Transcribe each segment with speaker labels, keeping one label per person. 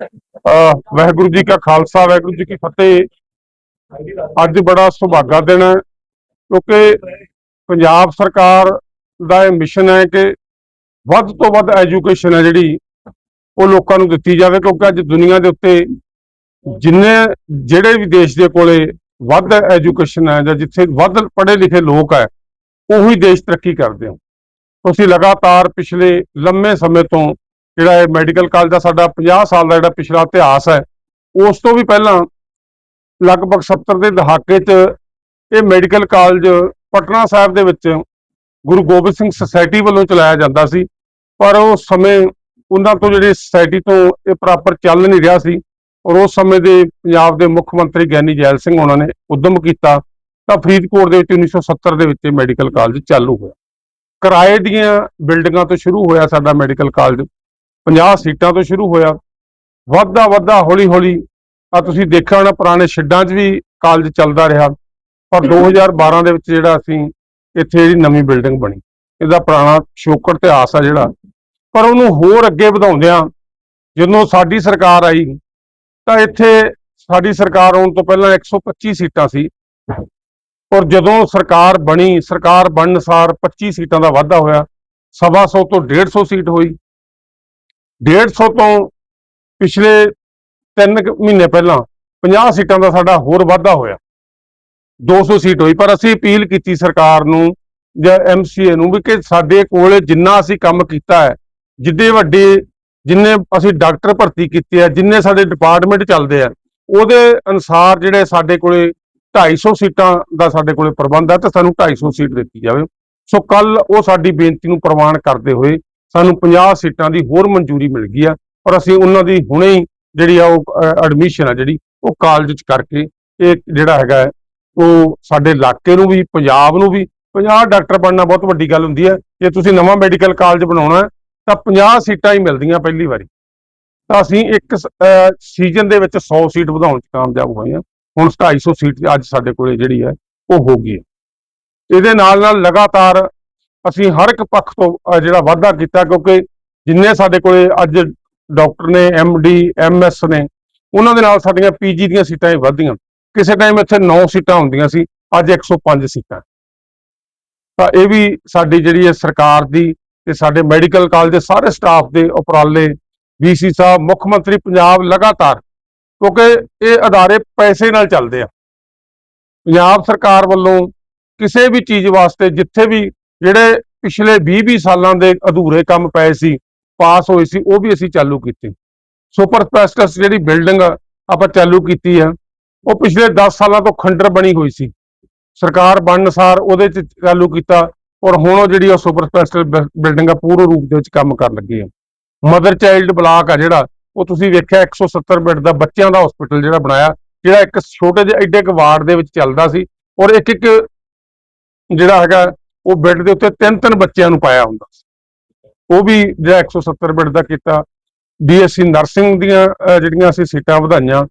Speaker 1: ਵਾਹਿਗੁਰੂ ਜੀ ਕਾ ਖਾਲਸਾ, ਵਾਹਿਗੁਰੂ ਜੀ ਕੀ ਫਤਿਹ। ਅੱਜ ਬੜਾ ਸੁਭਾਗਾ ਦਿਨ ਹੈ, ਕਿਉਂਕਿ ਪੰਜਾਬ ਸਰਕਾਰ ਦਾ ਇਹ ਮਿਸ਼ਨ ਹੈ ਕਿ ਵੱਧ ਤੋਂ ਵੱਧ ਐਜੂਕੇਸ਼ਨ ਹੈ ਜਿਹੜੀ, ਉਹ ਲੋਕਾਂ ਨੂੰ ਦਿੱਤੀ ਜਾਵੇ, ਕਿਉਂਕਿ ਅੱਜ ਦੁਨੀਆ ਦੇ ਉੱਤੇ ਜਿੰਨੇ ਜਿਹੜੇ ਵੀ ਦੇਸ਼ ਦੇ ਕੋਲੇ ਵੱਧ ਐਜੂਕੇਸ਼ਨ ਹੈ ਜਾਂ ਜਿੱਥੇ ਵੱਧ ਪੜ੍ਹੇ ਲਿਖੇ ਲੋਕ ਹੈ, ਉਹੀ ਦੇਸ਼ ਤਰੱਕੀ ਕਰਦੇ ਹੋ ਤੁਸੀਂ ਲਗਾਤਾਰ ਪਿਛਲੇ ਲੰਮੇ ਸਮੇਂ ਤੋਂ ਜਿਹੜਾ ਇਹ ਮੈਡੀਕਲ ਕਾਲਜ ਦਾ ਸਾਡਾ 50 ਸਾਲ ਦਾ ਜਿਹੜਾ ਪਿਛਲਾ ਇਤਿਹਾਸ ਹੈ, ਉਸ ਤੋਂ ਵੀ ਪਹਿਲਾਂ ਲਗਭਗ 70 ਦੇ ਦਹਾਕੇ 'ਚ ਇਹ ਮੈਡੀਕਲ ਕਾਲਜ ਪਟਨਾ ਸਾਹਿਬ ਦੇ ਵਿੱਚ ਗੁਰੂ ਗੋਬਿੰਦ ਸਿੰਘ ਸੁਸਾਇਟੀ ਵੱਲੋਂ ਚਲਾਇਆ ਜਾਂਦਾ ਸੀ, ਪਰ ਉਹ ਸਮੇਂ ਉਹਨਾਂ ਤੋਂ ਜਿਹੜੀ ਸੁਸਾਇਟੀ ਤੋਂ ਇਹ ਪ੍ਰੋਪਰ ਚੱਲ ਨਹੀਂ ਰਿਹਾ ਸੀ, ਔਰ ਉਸ ਸਮੇਂ ਦੇ ਪੰਜਾਬ ਦੇ ਮੁੱਖ ਮੰਤਰੀ ਗਿਆਨੀ ਜੈਲ ਸਿੰਘ ਉਹਨਾਂ ਨੇ ਉਦਮ ਕੀਤਾ, ਤਾਂ ਫਰੀਦਕੋਟ ਦੇ ਵਿੱਚ 1970 ਦੇ ਵਿੱਚ ਇਹ ਮੈਡੀਕਲ ਕਾਲਜ ਚਾਲੂ ਹੋਇਆ। ਕਿਰਾਏ ਦੀਆਂ ਬਿਲਡਿੰਗਾਂ ਤੋਂ ਸ਼ੁਰੂ ਹੋਇਆ ਸਾਡਾ ਮੈਡੀਕਲ ਕਾਲਜ 50 ਸੀਟਾਂ ਤੋਂ ਸ਼ੁਰੂ ਹੋਇਆ। ਵੱਧਦਾ ਵੱਧਦਾ ਹੌਲੀ ਹੌਲੀ ਆ ਤੁਸੀਂ ਦੇਖਿਆ ਹੋਣਾ ਪੁਰਾਣੇ ਸ਼ੈੱਡਾਂ 'ਚ ਵੀ ਕਾਲਜ ਚੱਲਦਾ ਰਿਹਾ। ਪਰ 2012 ਦੇ ਵਿੱਚ ਜਿਹੜਾ ਅਸੀਂ ਇੱਥੇ ਜਿਹੜੀ ਨਵੀਂ ਬਿਲਡਿੰਗ ਬਣੀ, ਇਹਦਾ ਪੁਰਾਣਾ ਸ਼ੋਕਰ ਇਤਿਹਾਸ ਆ ਜਿਹੜਾ। ਪਰ ਉਹਨੂੰ ਹੋਰ ਅੱਗੇ ਵਧਾਉਂਦਿਆਂ ਜਦੋਂ ਸਾਡੀ ਸਰਕਾਰ ਆਈ, ਤਾਂ ਇੱਥੇ ਸਾਡੀ ਸਰਕਾਰ ਆਉਣ ਤੋਂ ਪਹਿਲਾਂ 125 ਸੀਟਾਂ ਸੀ। ਔਰ ਜਦੋਂ ਸਰਕਾਰ ਬਣੀ, ਸਰਕਾਰ ਬਣਨ ਸਾਰ 25 ਸੀਟਾਂ ਦਾ ਵਾਧਾ ਹੋਇਆ, ਸਵਾ ਸੌ ਤੋਂ 150 ਸੀਟ ਹੋਈ। 150 ਤੋਂ ਪਿਛਲੇ 3 ਮਹੀਨੇ ਪਹਿਲਾਂ 50 ਸੀਟਾਂ ਦਾ ਸਾਡਾ ਹੋਰ ਵਾਧਾ ਹੋਇਆ। 200 ਸੀਟ ਹੋਈ, ਪਰ ਅਸੀਂ ਅਪੀਲ ਕੀਤੀ ਸਰਕਾਰ ਨੂੰ ਜਾਂ ਐਮਸੀਏ ਨੂੰ ਵੀ ਕਿ ਸਾਡੇ ਕੋਲ ਜਿੰਨਾ ਅਸੀਂ ਕੰਮ ਕੀਤਾ ਹੈ, ਜਿੱਦੇ ਵੱਡੇ ਜਿੰਨੇ ਅਸੀਂ ਡਾਕਟਰ ਭਰਤੀ ਕੀਤੇ ਆ, ਜਿੰਨੇ ਸਾਡੇ ਡਿਪਾਰਟਮੈਂਟ ਚੱਲਦੇ ਆ, ਉਹਦੇ ਅਨੁਸਾਰ ਜਿਹੜੇ ਸਾਡੇ ਕੋਲੇ 250 ਸੀਟਾਂ ਦਾ ਸਾਡੇ ਕੋਲੇ ਪ੍ਰਬੰਧ ਹੈ ਤੇ ਸਾਨੂੰ 250 ਸੀਟ ਦਿੱਤੀ ਜਾਵੇ। ਸੋ ਕੱਲ ਉਹ ਸਾਡੀ ਬੇਨਤੀ ਨੂੰ ਪ੍ਰਵਾਨ ਕਰਦੇ ਹੋਏ ਸਾਨੂੰ 50 ਸੀਟਾਂ ਦੀ ਹੋਰ ਮਨਜ਼ੂਰੀ ਮਿਲ ਗਈ ਆ ਔਰ ਅਸੀਂ ਉਹਨਾਂ ਦੀ ਹੁਣੇ ਹੀ ਜਿਹੜੀ ਆ ਉਹ ਐਡਮਿਸ਼ਨ ਆ ਜਿਹੜੀ, ਉਹ ਕਾਲਜ ਚ ਕਰਕੇ ਇਹ ਜਿਹੜਾ ਹੈਗਾ ਉਹ ਸਾਡੇ ਇਲਾਕੇ ਨੂੰ ਵੀ, ਪੰਜਾਬ ਨੂੰ ਵੀ 50 ਡਾਕਟਰ ਬਣਨਾ ਬਹੁਤ ਵੱਡੀ ਗੱਲ ਹੁੰਦੀ ਹੈ ਜੇ ਤੁਸੀਂ ਨਵਾਂ ਮੈਡੀਕਲ ਕਾਲਜ ਬਣਾਉਣਾ ਤਾਂ 50 ਸੀਟਾਂ ਹੀ ਮਿਲਦੀਆਂ ਪਹਿਲੀ ਵਾਰੀ। ਤਾਂ ਅਸੀਂ ਇੱਕ ਸੀਜ਼ਨ ਦੇ ਵਿੱਚ 100 ਸੀਟ ਵਧਾਉਣ ਚ ਕਾਮਯਾਬ ਹੋਏ ਹਾਂ ਹੁਣ 250 ਸੀਟ ਅੱਜ ਸਾਡੇ ਕੋਲੇ ਜਿਹੜੀ ਹੈ, ਉਹ ਹੋ ਗਈ ਹੈ। ਇਹਦੇ ਨਾਲ ਨਾਲ ਲਗਾਤਾਰ ਅਸੀਂ ਹਰ ਇੱਕ ਪੱਖ ਤੋਂ ਜਿਹੜਾ ਵਾਧਾ ਕੀਤਾ ਕਿਉਂਕਿ ਜਿੰਨੇ ਸਾਡੇ ਕੋਲੇ ਅੱਜ ਡਾਕਟਰ ਨੇ ਡੀ ਐਸ ਨੇ, ਉਹਨਾਂ ਦੇ ਨਾਲ ਸਾਡੀਆਂ ਪੀਜੀ ਦੀਆਂ ਸੀਟਾਂ ਹੀ ਵਧਦੀਆਂ। ਕਿਸੇ ਟਾਈਮ ਇੱਥੇ 9 ਸੀਟਾਂ ਹੁੰਦੀਆਂ ਸੀ, ਅੱਜ 105 ਸੀਟਾਂ। ਤਾਂ ਇਹ ਵੀ ਸਾਡੀ ਜਿਹੜੀ ਹੈ ਸਰਕਾਰ ਦੀ ਤੇ ਸਾਡੇ ਮੈਡੀਕਲ ਕਾਲਜ ਦੇ ਸਾਰੇ ਸਟਾਫ ਦੇ ਉਪਰਾਲੇ ਵੀਸੀ ਸਾਹਿਬ, ਮੁੱਖ ਮੰਤਰੀ ਪੰਜਾਬ ਲਗਾਤਾਰ, ਕਿਉਂਕਿ ਇਹ ਅਦਾਰੇ ਪੈਸੇ ਨਾਲ ਚੱਲਦੇ ਆ। ਪੰਜਾਬ ਸਰਕਾਰ ਵੱਲੋਂ ਕਿਸੇ ਵੀ ਚੀਜ਼ ਵਾਸਤੇ, ਜਿੱਥੇ ਵੀ ਜਿਹੜੇ ਪਿਛਲੇ 20-20 ਸਾਲਾਂ ਦੇ ਅਧੂਰੇ ਕੰਮ ਪਏ ਸੀ, ਪਾਸ ਹੋਏ ਸੀ, ਉਹ ਵੀ ਅਸੀਂ ਚਾਲੂ ਕੀਤੇ। ਸੁਪਰ ਸਪੈਸ਼ਲਿਸਟ ਜਿਹੜੀ ਬਿਲਡਿੰਗ ਆਪਾਂ ਚਾਲੂ ਕੀਤੀ ਆ। ਉਹ ਪਿਛਲੇ 10 ਸਾਲਾਂ ਤੋਂ ਖੰਡਰ ਬਣੀ ਹੋਈ ਸੀ। ਸਰਕਾਰ ਬਣਨ ਅਨੁਸਾਰ ਉਹਦੇ ਚ ਚਾਲੂ ਕੀਤਾ ਔਰ ਹੁਣ ਉਹ ਜਿਹੜੀ ਉਹ ਸੁਪਰ ਸਪੈਸ਼ਲਿਸਟ ਬਿਲਡਿੰਗ ਆ ਪੂਰਨ ਰੂਪ ਦੇ ਵਿੱਚ ਕੰਮ ਕਰਨ ਲੱਗੀ ਆ। ਮਦਰ ਚਾਈਲਡ ਬਲਾਕ ਆ ਜਿਹੜਾ, ਉਹ ਤੁਸੀਂ ਵੇਖਿਆ 170 ਬੈੱਡ ਦਾ ਬੱਚਿਆਂ ਦਾ ਹਸਪੀਟਲ ਜਿਹੜਾ ਬਣਾਇਆ, ਜਿਹੜਾ ਇੱਕ ਛੋਟੇ ਜਿਹੇ ਐਡੇ ਇੱਕ ਵਾਰਡ ਦੇ ਵਿੱਚ ਚੱਲਦਾ ਸੀ ਔਰ ਇੱਕ ਇੱਕ ਜਿਹੜਾ ਹੈਗਾ ਉਹ ਬੈੱਡ ਦੇ ਉੱਤੇ ਤਿੰਨ ਤਿੰਨ ਬੱਚਿਆਂ ਨੂੰ ਪਾਇਆ ਹੁੰਦਾ ਉਹ ਵੀ ਜਿਹੜਾ 170 ਬੈੱਡ ਦਾ ਕੀਤਾ। ਬੀਐਸਸੀ ਨਰਸਿੰਗ ਦੀਆਂ ਜਿਹੜੀਆਂ ਅਸੀਂ ਸੀਟਾਂ ਵਧਾਈਆਂ।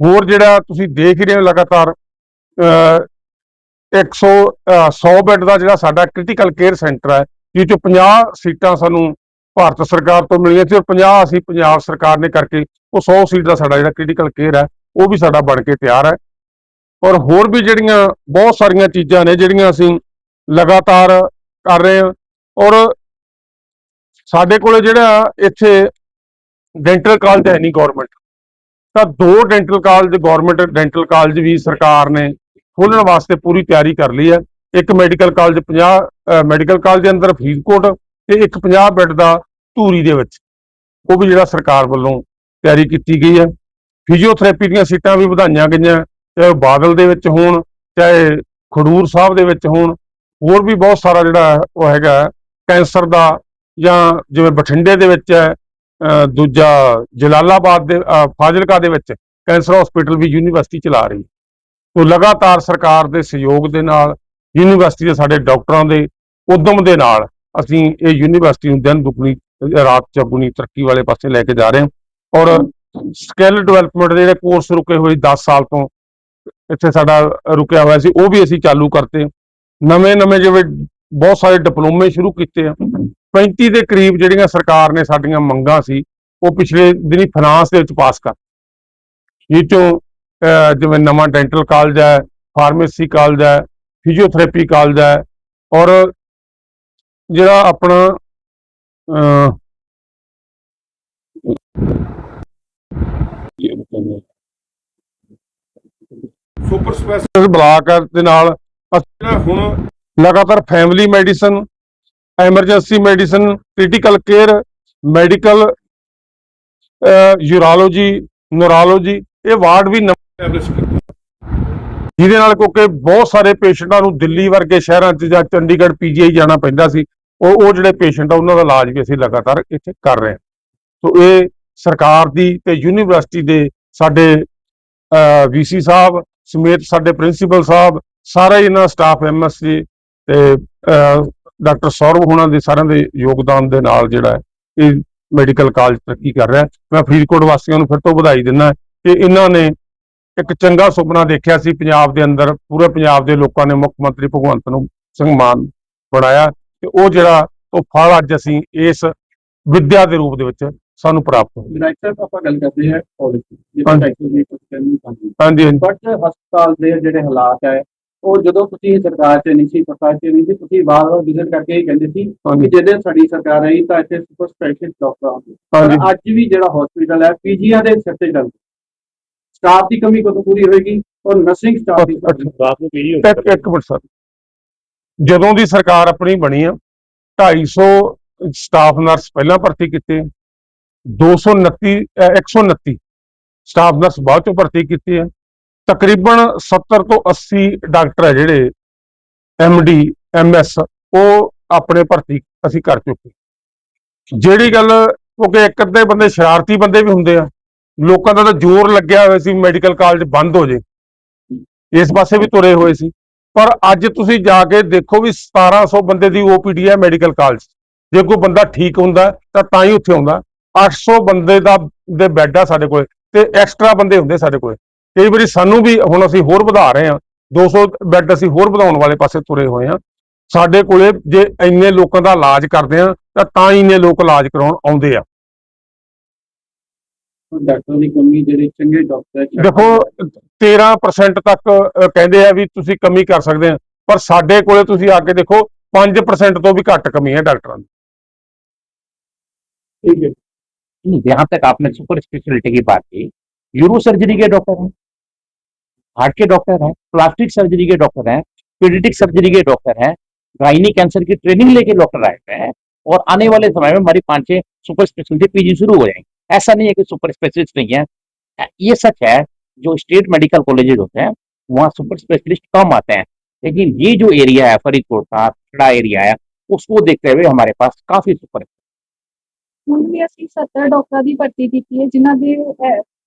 Speaker 1: ਹੋਰ ਜਿਹੜਾ ਤੁਸੀਂ ਦੇਖ ਰਹੇ ਹੋ ਲਗਾਤਾਰ ਅਹ, 100 ਅਹ, 100 ਬੈੱਡ ਦਾ ਜਿਹੜਾ ਸਾਡਾ ਕ੍ਰਿਟੀਕਲ ਕੇਅਰ ਸੈਂਟਰ ਹੈ ਜਿਹ ਚੋਂ 50 ਸੀਟਾਂ ਸਾਨੂੰ ਭਾਰਤ ਸਰਕਾਰ ਤੋਂ ਮਿਲੀਆਂ ਸੀ ਔਰ 50 ਅਸੀਂ ਪੰਜਾਬ ਸਰਕਾਰ ਨੇ ਕਰਕੇ ਉਹ 100 ਸੀਟ ਦਾ ਸਾਡਾ ਜਿਹੜਾ ਕ੍ਰਿਟੀਕਲ ਕੇਅਰ ਹੈ ਉਹ ਵੀ ਸਾਡਾ ਬਣ ਕੇ ਤਿਆਰ ਹੈ। ਔਰ ਹੋਰ ਵੀ ਜਿਹੜੀਆਂ ਬਹੁਤ ਸਾਰੀਆਂ ਚੀਜ਼ਾਂ ਨੇ ਜਿਹੜੀਆਂ ਅਸੀਂ ਲਗਾਤਾਰ ਕਰ ਰਹੇ ਹਾਂ ਔਰ ਸਾਡੇ ਕੋਲੇ ਜਿਹੜਾ ਇੱਥੇ ਡੈਂਟਲ ਕਾਲਜ ਹੈ ਨਹੀਂ ਗਵਰਨਮੈਂਟ ਤਾਂ ਦੋ dental college government dental college ਵੀ ਸਰਕਾਰ ਨੇ ਖੋਲ੍ਹਣ ਵਾਸਤੇ ਪੂਰੀ ਤਿਆਰੀ ਕਰ ਲਈ ਹੈ। ਇੱਕ ਮੈਡੀਕਲ ਕਾਲਜ 50 ਮੈਡੀਕਲ ਕਾਲਜ ਦੇ ਅੰਦਰ ਫਰੀਦਕੋਟ ਤੇ ਇੱਕ 50 ਬੈੱਡ ਦਾ ਧੂਰੀ ਦੇ ਵਿੱਚ। ਉਹ ਵੀ ਜਿਹੜਾ ਸਰਕਾਰ ਵੱਲੋਂ ਤਿਆਰੀ ਕੀਤੀ ਗਈ ਹੈ। ਫਿਜ਼ੀਓਥੈਰੇਪੀ ਦੀਆਂ ਸੀਟਾਂ ਵੀ ਵਧਾਈਆਂ ਗਈਆਂ, ਚਾਹੇ ਉਹ ਬਾਦਲ ਦੇ ਵਿੱਚ ਹੋਣ, ਚਾਹੇ ਖਡੂਰ ਸਾਹਿਬ ਦੇ ਵਿੱਚ ਹੋਣ। ਹੋਰ ਵੀ ਬਹੁਤ ਸਾਰਾ ਜਿਹੜਾ ਉਹ ਹੈਗਾ ਕੈਂਸਰ ਦਾ ਜਾਂ ਜਿਵੇਂ ਬਠਿੰਡੇ ਦੇ ਵਿੱਚ ਹੈ ਦੂਜਾ ਜਲਾਲਾਬਾਦ ਦੇ ਫਾਜ਼ਿਲਕਾ ਦੇ ਵਿੱਚ ਕੈਂਸਰ ਹਸਪੀਟਲ ਵੀ ਯੂਨੀਵਰਸਿਟੀ ਚਲਾ ਰਹੀ ਹੈ। ਲਗਾਤਾਰ ਸਰਕਾਰ ਦੇ ਸਹਿਯੋਗ ਦੇ ਨਾਲ ਯੂਨੀਵਰਸਿਟੀ ਦੇ ਸਾਡੇ ਡਾਕਟਰਾਂ ਦੇ ਉਦਮ ਦੇ ਨਾਲ ਅਸੀਂ ਇਹ ਯੂਨੀਵਰਸਿਟੀ ਨੂੰ ਦਿਨ ਦੁਗਣੀ, ਰਾਤ ਚੌਗੁਣੀ ਤਰੱਕੀ ਵਾਲੇ ਪਾਸੇ ਲੈ ਕੇ ਜਾ ਰਹੇ ਹਾਂ। ਔਰ ਸਕਿੱਲ ਡਿਵੈਲਪਮੈਂਟ ਦੇ ਜਿਹੜੇ ਕੋਰਸ ਰੁਕੇ ਹੋਏ 10 ਸਾਲ ਤੋਂ ਇੱਥੇ ਸਾਡਾ ਰੁਕਿਆ ਹੋਇਆ ਸੀ, ਉਹ ਵੀ ਅਸੀਂ ਚਾਲੂ ਕਰਤੇ। ਨਵੇਂ ਨਵੇਂ ਜਿਵੇਂ ਬਹੁਤ ਸਾਰੇ ਡਿਪਲੋਮੇ ਸ਼ੁਰੂ ਕੀਤੇ ਆ। 35 ਦੇ ਕਰੀਬ ਜਿਹੜੀਆਂ ਸਰਕਾਰ ਨੇ ਸਾਡੀਆਂ ਮੰਗਾਂ ਸੀ ਉਹ ਪਿਛਲੇ ਦਿਨੀ ਫਰਾਂਸ ਦੇ ਵਿੱਚ ਪਾਸ ਕਰ ਇਹ ਚੋਂ ਜਿਵੇਂ ਨਵਾਂ ਡੈਂਟਲ ਕਾਲਜ ਹੈ ਫਾਰਮੇਸੀ ਕਾਲਜ ਹੈ ਫਿਜ਼ੀਓਥੈਰੇਪੀ ਕਾਲਜ ਹੈ ਔਰ ਜਿਹੜਾ ਆਪਣਾ ਸੁਪਰ ਸਪੈਸ਼ਲਿਸਟ ਬਲਾਕ ਦੇ ਨਾਲ ਅਸੀਂ ਹੁਣ ਲਗਾਤਾਰ family medicine, emergency medicine, critical care, medical urology, neurology, ਇਹ ਵਾਰਡ ਵੀ ਐਸਟੈਬਲਿਸ਼ ਕੀਤੇ। ਜਿਹਦੇ ਨਾਲ ਕਿਉਂਕਿ ਬਹੁਤ ਸਾਰੇ ਪੇਸ਼ੈਂਟਾਂ ਨੂੰ ਦਿੱਲੀ ਵਰਗੇ ਸ਼ਹਿਰਾਂ 'ਚ ਜਾਂ ਚੰਡੀਗੜ੍ਹ ਪੀਜੀਆਈ ਜਾਣਾ ਪੈਂਦਾ ਸੀ, ਉਹ ਉਹ ਜਿਹੜੇ ਪੇਸ਼ੈਂਟ ਆ, ਉਹਨਾਂ ਦਾ ਇਲਾਜ ਵੀ ਅਸੀਂ ਲਗਾਤਾਰ ਇੱਥੇ ਕਰ ਰਹੇ ਹਾਂ। ਸੋ ਇਹ ਸਰਕਾਰ ਦੀ ਤੇ ਯੂਨੀਵਰਸਿਟੀ ਦੇ ਸਾਡੇ ਵੀਸੀ ਸਾਹਿਬ, ਸਮੇਤ ਸਾਡੇ ਪ੍ਰਿੰਸੀਪਲ ਸਾਹਿਬ ਸਾਰਾ ਇਹਨਾਂ ਸਟਾਫ ਐਮਐਸਸੀ ਤੇ ਡਾਕਟਰ ਸੌਰਵ ਹੋਣਾ ਦੇ ਸਾਰਿਆਂ ਦੇ ਯੋਗਦਾਨ ਦੇ ਨਾਲ ਜਿਹੜਾ ਇਹ ਮੈਡੀਕਲ ਕਾਲਜ ਤਰੱਕੀ ਕਰ ਰਿਹਾ। ਮੈਂ ਫਰੀਦਕੋਟ ਵਾਸੀਆਂ ਨੂੰ ਫਿਰ ਤੋਂ ਵਧਾਈ ਦਿੰਦਾ ਕਿ ਇਹਨਾਂ ਨੇ ਇੱਕ ਚੰਗਾ ਸੁਪਨਾ ਦੇਖਿਆ ਸੀ ਪੰਜਾਬ ਦੇ ਅੰਦਰ ਪੂਰੇ ਪੰਜਾਬ ਦੇ ਲੋਕਾਂ ਨੇ ਮੁੱਖ ਮੰਤਰੀ ਭਗਵੰਤ ਨੂੰ ਸਿੰਘ ਮਾਨ ਬਣਾਇਆ ਤੇ ਉਹ ਜਿਹੜਾ ਉਹ ਫਲ ਅੱਜ ਅਸੀਂ ਇਸ ਵਿਦਿਆ ਦੇ ਰੂਪ ਦੇ ਵਿੱਚ ਸਾਨੂੰ ਪ੍ਰਾਪਤ ਹੋਇਆ।
Speaker 2: ਵਿਨਾਇਕ ਸਾਹਿਬ ਆਪਾਂ ਗੱਲ ਕਰਦੇ ਹਾਂ ਕਾਲਜ ਦੀ
Speaker 1: ਹਾਂਜੀ। ਹਾਂਜੀ
Speaker 2: ਬਟ ਹਸਪਤਾਲ ਦੇ ਜਿਹੜੇ ਹਾਲਾਤ ਹੈ ਉਹ ਜਦੋਂ ਤੁਸੀਂ ਸਰਕਾਰ 'ਚ ਨਹੀਂ ਸੀ ਪਤਾ ਚ ਨਹੀਂ ਸੀ ਤੁਸੀਂ ਵਾਰ-ਵਾਰ ਵਿਜ਼ਿਟ ਕਰਕੇ ਹੀ ਕਹਿੰਦੇ ਸੀ ਕਿ ਜਦੋਂ ਸਾਡੀ ਸਰਕਾਰ ਆਈ ਤਾਂ ਇੱਥੇ ਸੁਪਰ ਸਪੈਸ਼ਲਿਸਟ ਡਾਕਟਰ ਆਉਂਦੇ। ਪਰ ਅੱਜ ਵੀ ਜਿਹੜਾ ਹਸਪੀਟਲ ਹੈ ਪੀਜੀਆਂ ਦੇ ਸਿਰ ਤੇ ਚੱਲਦਾ। ਸਟਾਫ ਦੀ ਕਮੀ ਕਦੋਂ ਪੂਰੀ ਹੋਏਗੀ ਔਰ ਨਰਸਿੰਗ ਸਟਾਫ ਦੀ। ਰਾਤ ਨੂੰ ਪੀਜੀ
Speaker 1: ਇੱਕ ਇੱਕ ਮਿੰਟ ਸਰ। ਜਦੋਂ ਦੀ ਸਰਕਾਰ ਆਪਣੀ ਬਣੀ ਆ 250 ਸਟਾਫ ਨਰਸ ਪਹਿਲਾਂ ਭਰਤੀ ਕੀਤੇ 229 ਅਹ 129 ਸਟਾਫ ਨਰਸ ਬਾਅਦ ਚੋਂ ਭਰਤੀ ਕੀਤੇ ਆ। ਤਕਰੀਬਨ 70 ਤੋਂ 80 ਡਾਕਟਰ ਹੈ ਜਿਹੜੇ ਡੀ ਐਸ ਉਹ ਆਪਣੇ ਭਰਤੀ ਅਸੀਂ ਕਰ ਚੁੱਕੇ ਜਿਹੜੀ ਗੱਲ, ਕਿਉਂਕਿ ਇੱਕ ਅੱਧੇ ਬੰਦੇ ਸ਼ਰਾਰਤੀ ਬੰਦੇ ਵੀ ਹੁੰਦੇ ਆ, ਲੋਕਾਂ ਦਾ ਤਾਂ ਜ਼ੋਰ ਲੱਗਿਆ ਹੋਇਆ ਸੀ ਮੈਡੀਕਲ ਕਾਲਜ ਬੰਦ ਹੋ ਜੇ। ਇਸ ਪਾਸੇ ਵੀ ਤੁਰੇ ਹੋਏ ਸੀ। ਪਰ ਅੱਜ ਤੁਸੀਂ ਜਾ ਕੇ ਦੇਖੋ ਵੀ 1700 ਬੰਦੇ ਦੀ ਓਪੀਡੀ ਹੈ ਮੈਡੀਕਲ ਕਾਲਜ ਜੇ ਕੋਈ ਬੰਦਾ ਠੀਕ ਹੁੰਦਾ, ਤਾਂ ਤਾਂ ਹੀ ਉੱਥੇ ਆਉਂਦਾ। 800 ਬੰਦੇ ਦਾ, ਦੇ ਬੈੱਡ ਆ ਸਾਡੇ ਕੋਲ, ਤੇ ਐਕਸਟਰਾ ਬੰਦੇ ਹੁੰਦੇ ਸਾਡੇ ਕੋਲ। ਕਈ ਵਾਰੀ ਸਾਨੂੰ ਵੀ ਹੁਣ ਅਸੀਂ ਹੋਰ ਵਧਾ ਰਹੇ ਹਾਂ 200 ਬੈੱਡ ਅਸੀਂ ਹੋਰ ਵਧਾਉਣ ਵਾਲੇ ਪਾਸੇ ਤੁਰੇ ਹੋਏ ਹਾਂ ਸਾਡੇ ਕੋਲੇ ਜੇ ਇੰਨੇ ਲੋਕਾਂ ਦਾ ਇਲਾਜ ਕਰਦੇ ਆ ਤਾਂ ਤਾਂ ਹੀ ਇੰਨੇ ਲੋਕ ਇਲਾਜ ਕਰਾਉਣ ਆਉਂਦੇ ਆ
Speaker 2: ਡਾਕਟਰ ਦੀ ਕਮੀ ਜਿਹੜੇ ਚੰਗੇ ਡਾਕਟਰ ਹੈ
Speaker 1: ਦੇਖੋ 13% ਤੱਕ ਅ, ਕਹਿੰਦੇ ਆ ਵੀ ਤੁਸੀਂ ਕਮੀ ਕਰ ਸਕਦੇ ਆ ਪਰ ਸਾਡੇ ਕੋਲੇ ਤੁਸੀਂ ਆ ਕੇ ਦੇਖੋ 5% ਤੋਂ ਵੀ ਘੱਟ ਕਮੀ ਹੈ ਡਾਕਟਰਾਂ ਦੀ
Speaker 2: ਠੀਕ ਹੈ
Speaker 3: नहीं, जहां तक आपने सुपर स्पेशलिटी की बात की यूरो सर्जरी के डॉक्टर हैं हार्ट के डॉक्टर हैं प्लास्टिक सर्जरी के डॉक्टर हैं पीडिटिक सर्जरी के डॉक्टर हैं गाइनी कैंसर की ट्रेनिंग लेके डॉक्टर आए हुए हैं और आने वाले समय में हमारी पांच छह सुपर स्पेशलिटी पीजी शुरू हो जाएंगे ऐसा नहीं है कि सुपर स्पेशलिस्ट नहीं है ये सच है जो स्टेट मेडिकल कॉलेजेस होते हैं वहाँ सुपर स्पेशलिस्ट कम आते हैं लेकिन ये जो एरिया है फरीदकोट का खड़ा एरिया है उसको देखते हुए हमारे पास काफी सुपर
Speaker 4: ਹੁਣ ਵੀ ਅਸੀਂ 70 ਡਾਕਟਰਾਂ ਦੀ ਭਰਤੀ ਕੀਤੀ ਹੈ ਜਿਨ੍ਹਾਂ ਦੇ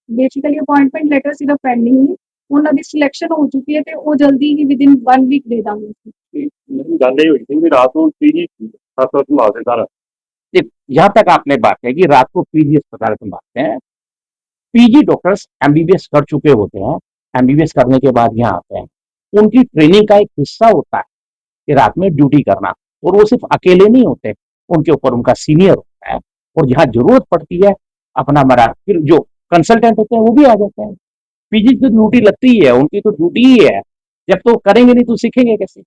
Speaker 4: ਬੇਸਿਕਲੀ ਅਪਾਇੰਟਮੈਂਟ ਲੈਟਰ ਸਿਰਫ ਪੈਂਡਿੰਗ ਨੇ ਉਹਨਾਂ ਦੀ ਸਿਲੈਕਸ਼ਨ ਹੋ ਚੁੱਕੀ ਹੈ ਤੇ ਉਹ ਜਲਦੀ ਹੀ ਵਿਦਿਨ 1 ਵੀਕ ਦੇ ਦਾਂਗੇ ਅਸੀਂ।
Speaker 2: ਗੱਲ ਇਹ ਹੋਈ ਸੀ ਵੀ ਰਾਤ ਨੂੰ ਪੀਜੀ ਸੱਤ ਵਜੇ ਸੰਭਾਲਦੇ ਸਾਰਾ
Speaker 3: यहाँ तक आपने बात है कि रात को पीजी अस्पताल में बात है पीजी डॉक्टर्स एमबीबीएस कर चुके होते हैं एमबीबीएस करने के बाद यहाँ आते हैं उनकी ट्रेनिंग का एक हिस्सा होता है कि रात में ड्यूटी करना और वो सिर्फ अकेले नहीं होते उनके ऊपर उनका सीनियर होता है और जहाँ जरूरत पड़ती है अपना मरा फिर जो कंसल्टेंट होते हैं वो भी आ जाते हैं पीजी की ड्यूटी लगती ही है उनकी तो ड्यूटी ही है जब तो करेंगे नहीं तो सीखेंगे कैसे